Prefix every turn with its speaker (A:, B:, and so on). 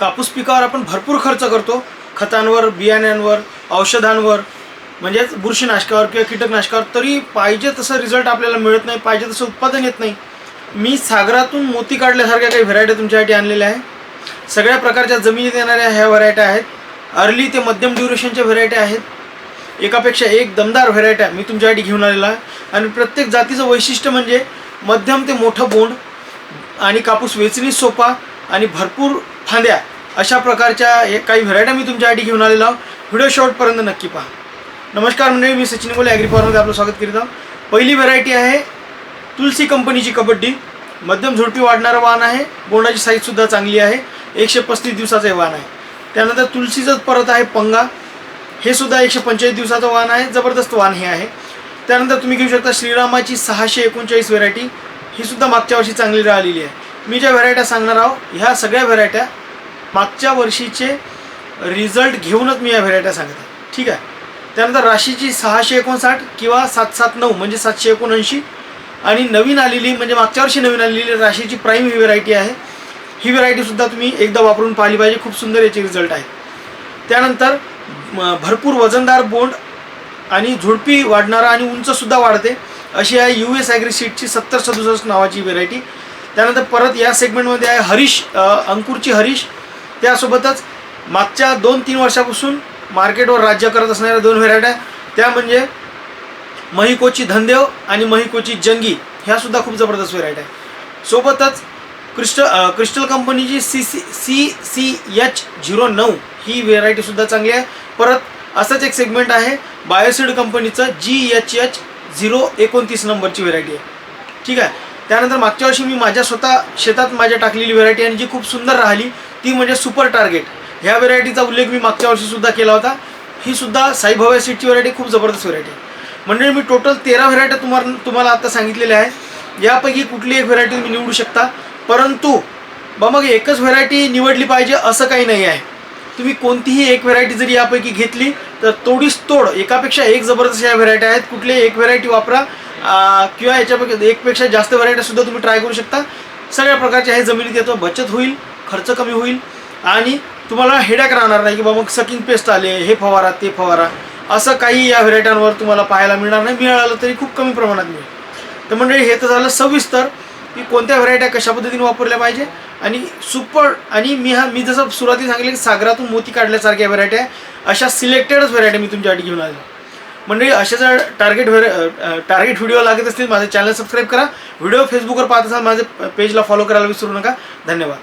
A: कापूस पिकावर आपण भरपूर खर्च करतो. खतांवर बियाण्यांवर औषधांवर म्हणजेच बुरशीनाशकावर किंवा कीटकनाशकावर. तरी पाहिजे तसं रिझल्ट आपल्याला मिळत नाही पाहिजे तसं उत्पादन येत नाही. मी सागरातून मोती काढल्यासारख्या काही व्हरायटी तुमच्यासाठी आणलेल्या आहे सगळ्या प्रकारच्या जमिनीत येणाऱ्या ह्या व्हरायट्या आहेत. अर्ली ते मध्यम ड्युरेशनच्या व्हरायट्या आहेत. एकापेक्षा एक दमदार व्हरायट्या मी तुमच्यासाठी घेऊन आलेला आहे. आणि प्रत्येक जातीचं वैशिष्ट्य म्हणजे मध्यम ते मोठं बोंड आणि कापूस वेचणी सोपा आणि भरपूर फांद्या. अशा प्रकारच्या हे काही व्हरायट्या मी तुमच्यासाठी घेऊन आलेलो व्हिडिओ शॉर्टपर्यंत नक्की पहा. नमस्कार मंडळी मी सचिन गोले ॲग्रीफॉर्ममध्ये आपलं स्वागत करीत आहोत. पहिली व्हरायटी आहे तुलसी कंपनीची कबड्डी. मध्यम झुडपी वाढणारं वाहन आहे. बोंडाची साईजसुद्धा चांगली आहे. एकशे पस्तीस दिवसाचं हे वाहन आहे. त्यानंतर तुलसीचंच परत आहे पंगा. हे सुद्धा एकशे पंचेचाळीस दिवसाचं वाहन आहे. जबरदस्त वाहन हे आहे. त्यानंतर तुम्ही घेऊ शकता श्रीरामाची सहाशे एकोणचाळीस व्हरायटी ही सुद्धा मागच्या वर्षी चांगली राहिलेली आहे. मी ज्या व्हरायट्या सांगणार आहोत ह्या सगळ्या व्हरायट्या मागच्या वर्षीचे रिझल्ट घेऊनच मी या व्हेरायट्या सांगत आहे ठीक आहे? त्यानंतर राशीची सहाशे एकोणसाठ किंवा सात सात नऊ म्हणजे सातशे एकोणऐंशी. आणि नवीन आलेली म्हणजे मागच्या वर्षी नवीन आलेली राशीची प्राईम ही व्हरायटी आहे. ही व्हरायटीसुद्धा तुम्ही एकदा वापरून पाहिली पाहिजे. खूप सुंदर याचे रिझल्ट आहे. त्यानंतर भरपूर वजनदार बोंड आणि झुडपी वाढणारा आणि उंचसुद्धा वाढते अशी आहे यू एस ॲग्रीसीटची सत्तर सदुसष्ट नावाची व्हेरायटी. त्यानंतर परत या सेगमेंटमध्ये आहे हरीश अंकुरची हरीश. त्यासोबतच मागच्या दोन तीन वर्षापासून मार्केटवर राज्य करत असणाऱ्या दोन व्हेरायट्या त्या म्हणजे महिकोची धनदेव आणि महिकोची जंगी ह्यासुद्धा खूप जबरदस्त व्हेरायटी आहे सोबतच क्रिस्टल क्रिस्टल कंपनीची C C C C H zero नऊ ही व्हेरायटीसुद्धा चांगली आहे. परत असंच एक सेगमेंट आहे बायोसिड कंपनीचं जी एच एच झिरो एकोणतीस नंबरची व्हेरायटी आहे. ठीक आहे? त्यानंतर मागच्या वर्षी मी माझ्या स्वतः शेतात माझ्या टाकलेली व्हेरायटी आणि जी खूप सुंदर राहिली ती म्हणजे सुपर टार्गेट. ह्या व्हेरायटीचा उल्लेख मी मागच्या वर्षीसुद्धा केला होता. ही सुद्धा साईबाबा सीटची व्हरायटी खूप जबरदस्त व्हरायटी आहे म्हणजे मी टोटल तेरा व्हरायटी तुम्हाला तुम्हाला आता सांगितलेल्या आहेत. यापैकी कुठली एक व्हरायटी तुम्ही निवडू शकता? परंतु बा मग एकच व्हरायटी निवडली पाहिजे असं काही नाही आहे. तुम्ही कोणतीही एक व्हरायटी जरी यापैकी घेतली तर तोडीस तोड एकापेक्षा एक जबरदस्त या व्हरायटी आहेत. कुठलीही एक व्हरायटी वापरा किंवा याच्यापैकी एकपेक्षा जास्त व्हरायटीसुद्धा तुम्ही ट्राय करू शकता. सगळ्या प्रकारच्या हे जमिनीत येतो बचत होईल. खर्च कमी होईल आणि तुम्हाला हेडॅक राहणार नाही की बाबा मग सकिंग पेस्ट आले हे फवारा ते फवारा. असं काही या व्हेरायट्यांवर तुम्हाला पाहायला मिळणार नाही. मिळालं तरी खूप कमी प्रमाणात मिळेल. तर मंडळी हे तर झालं सविस्तर की कोणत्या व्हरायट्या कशा पद्धतीने वापरल्या पाहिजे. आणि सुपर आणि मी हा मी जसं सुरुवाती सांगितलं की सागरातून मोती काढल्यासारख्या व्हरायट्या अशा सिलेक्टेडच व्हरायटी मी तुमच्यासाठी घेऊन आलो. म्हणजे अशा जर टार्गेट व्हेर टार्गेट व्हिडिओ लागत असतील माझे चॅनल सबस्क्राईब करा. व्हिडिओ फेसबुकवर पाहत असाल माझ्या पेजला फॉलो करायला विसरू नका. धन्यवाद.